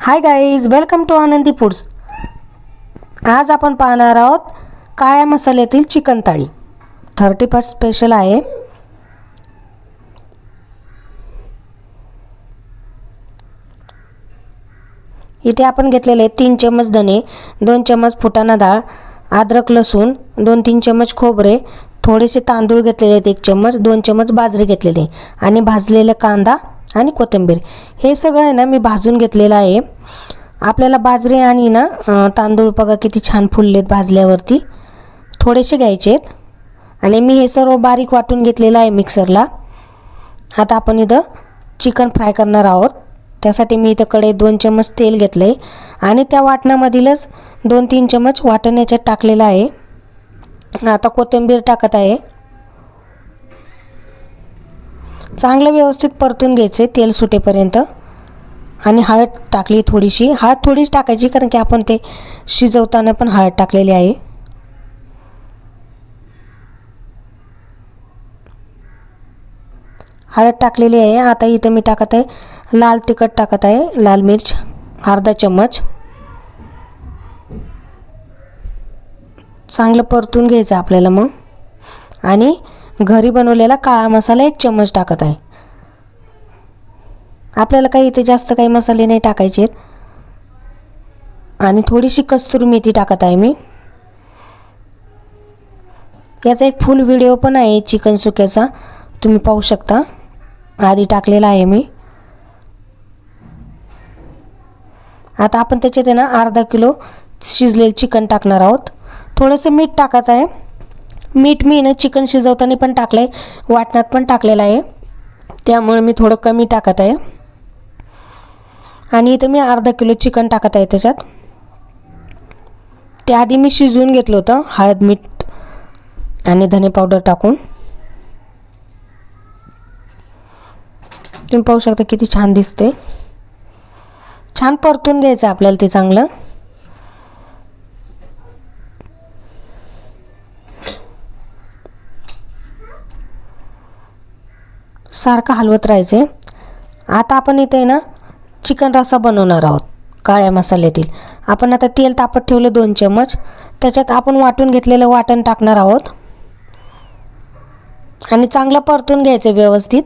Hi guys welcome to Anandi foods आज आपण पाहणार आहोत काळ्या मसाल्यातील चिकन थाळी. थर्टी फर्स्ट स्पेशल आहे. इथे आपण घेतलेले तीन चम्मच धने दोन चम्मच फुटाणा डाळ अद्रक लसूण दोन तीन चम्मच खोबरे थोडेसे तांदूळ घेतलेले आहेत एक चम्मच दोन चम्मच बाजरी घेतलेले आणि भाजलेला कांदा आणि कोथिंबीर. हे सगळं आहे ना मी भाजून घेतलेलं आहे. आपल्याला बाजरी आणि ना तांदूळ बघा किती छान फुललेत भाजल्यावरती. थोडेसे घ्यायचे आहेत. आणि मी हे सर्व बारीक वाटून घेतलेलं आहे मिक्सरला. आता आपण इथं चिकन फ्राय करणार आहोत. त्यासाठी मी इथं कडे दोन चमच तेल घेतलं आहे आणि त्या वाटणामधीलच दोन तीन चमच वाटण्याच्यात टाकलेलं आहे. आता कोथिंबीर टाकत आहे. चांगलं व्यवस्थित परतून घ्यायचे तेल सुटेपर्यंत. आणि हळद टाकली थोडीशी. हळद थोडीच टाकायची कारण की आपण ते शिजवताना पण हळद टाकलेली आहे. हळद टाकलेली आहे. आता इथं मी टाकत आहे लाल तिखट टाकत आहे लाल मिर्च अर्धा चम्मच. चांगलं परतून घ्यायचं आपल्याला मग. आणि घरी बनवलेला काळा मसाला एक चम्मच टाकत आहे. आपल्याला काही इथे जास्त काही मसाले नाही टाकायचे आणि थोडीशी कस्तुरी मेथी टाकत आहे मी. याचा एक फुल व्हिडिओ पण आहे चिकन सुक्याचा. तुम्ही पाहू शकता. आधी टाकलेला आहे मी. आता आपण त्याच्यात आहे ना अर्धा किलो शिजलेलं चिकन टाकणार आहोत. थोडंसं मीठ टाकत आहे. मीठ मी ना चिकन शिजवताना पण टाकलं आहे वाटणात पण टाकलेलं आहे. त्यामुळे मी थोडं कमी टाकत आहे. आणि इथं मी अर्धा किलो चिकन टाकत आहे त्याच्यात. त्याआधी मी शिजवून घेतलं होतं हळद मीठ आणि धने पावडर टाकून. तुम्ही पाहू शकता किती छान दिसते. छान परतून घ्यायचं आपल्याला ते चांगलं. सारखं हलवत राहायचे. आता आपण इथे आहे ना चिकन रस्सा बनवणार आहोत काळ्या मसाल्यातील. आपण आता तेल तापत ठेवलं दोन चम्मच. त्याच्यात आपण वाटून घेतलेलं वाटण टाकणार आहोत. आणि चांगलं परतून घ्यायचं व्यवस्थित.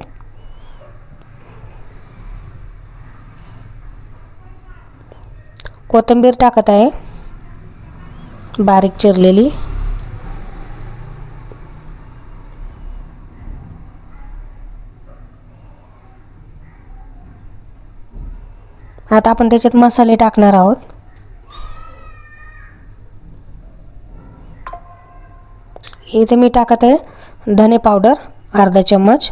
कोथिंबीर टाकत आहे. बारीक चिरलेली. आता आपण त्याच्यात मसाले टाकणार आहोत. इथे मी टाकत आहे धने पावडर अर्धा चम्मच.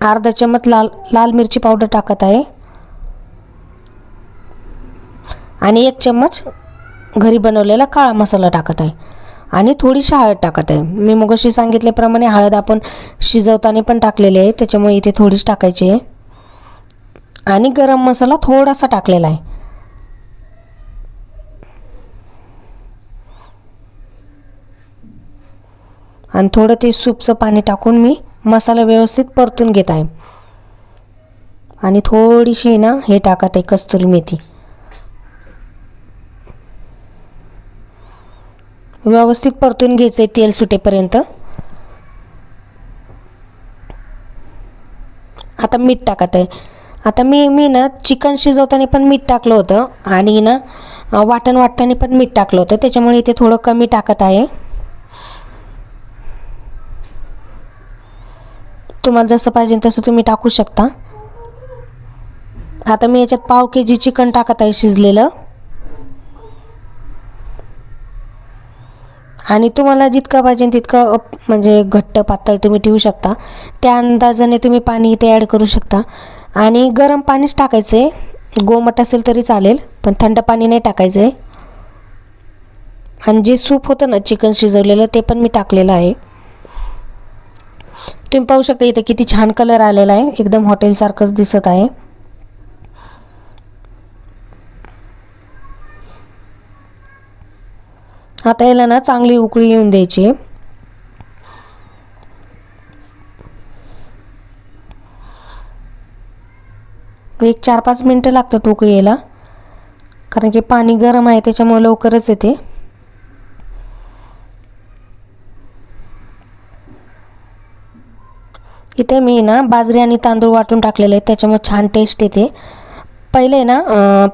अर्धा चम्मच लाल लाल मिरची पावडर टाकत आहे. आणि एक चम्मच घरी बनवलेला काळा मसाला टाकत आहे. आणि थोडीशी हळद टाकत आहे. मी मगाशी सांगितल्याप्रमाणे हळद आपण शिजवताना पण टाकलेली आहे त्याच्यामुळे इथे थोडीच टाकायची आहे. आणि गरम मसाला थोडासा टाकलेला आहे. आणि थोडं ते सूपचं पाणी टाकून मी मसाला व्यवस्थित परतून घेत आहे. आणि थोडीशी ना हे टाकत आहे कस्तुरी मेथी. व्यवस्थित परतून घ्यायचं आहे तेल सुटेपर्यंत. आता मीठ टाकत आहे. आता मी मी ना चिकन शिजवताना पण मीठ टाकलं होतं आणि ना वाटण वाटताना पण मीठ टाकलं होतं. त्याच्यामुळे इथे थोडं कमी टाकत आहे. तुम्हाला जसं पाहिजे तसं तुम्ही टाकू शकता. आता मी याच्यात पाव के जी चिकन टाकत आहे शिजलेलं. आणि तुम्हाला जितकं पाहिजे तितकं म्हणजे घट्ट पातळ तुम्ही ठेवू शकता. त्या अंदाजाने तुम्ही पाणी इथे ॲड करू शकता. आणि गरम पाणीच टाकायचं आहे गोमट असेल तरी चालेल पण थंड पाणी नाही टाकायचं आहे आणि जे सूप होतं ना चिकन शिजवलेलं ते पण मी टाकलेलं आहे. तुम्ही पाहू शकता इथे किती छान कलर आलेला आहे. एकदम हॉटेलसारखंच दिसत आहे. आता याला ना चांगली उकळी येऊन द्यायची एक चार पाच मिनटं लागतात उकळी यायला. कारण की पाणी गरम आहे त्याच्यामुळे लवकरच येते. इथे मी ना बाजरी आणि तांदूळ वाटून टाकलेले आहेत त्याच्यामुळे छान टेस्ट येते. पहिले ना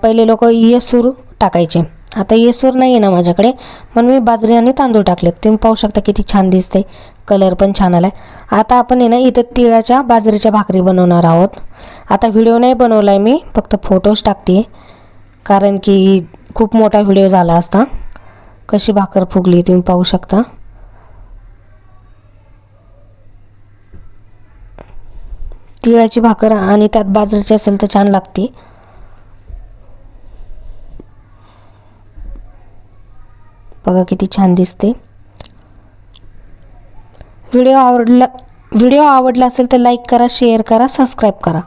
पहिले लोक येसूर टाकायचे. आता येसूर नाही आहे ना माझ्याकडे. म्हणून मी बाजरी आणि तांदूळ टाकलेत. तुम्ही पाहू शकता किती छान दिसते कलर पण छान आला आहे आता आपण आहे ना इथं तिळाच्या बाजरीच्या भाकरी बनवणार आहोत. आता व्हिडिओ नाही बनवला आहे मी फक्त फोटोज टाकते कारण की खूप मोठा व्हिडिओ झाला असता. कशी भाकर फुगली तुम्ही पाहू शकता. तिळाची भाकर आणि त्यात बाजरीची असेल तर छान लागते. बघा किती छान दिसते. व्हिडिओ आवडला व्हिडिओ आवडला असेल तर लाईक करा शेअर करा सबस्क्राईब करा.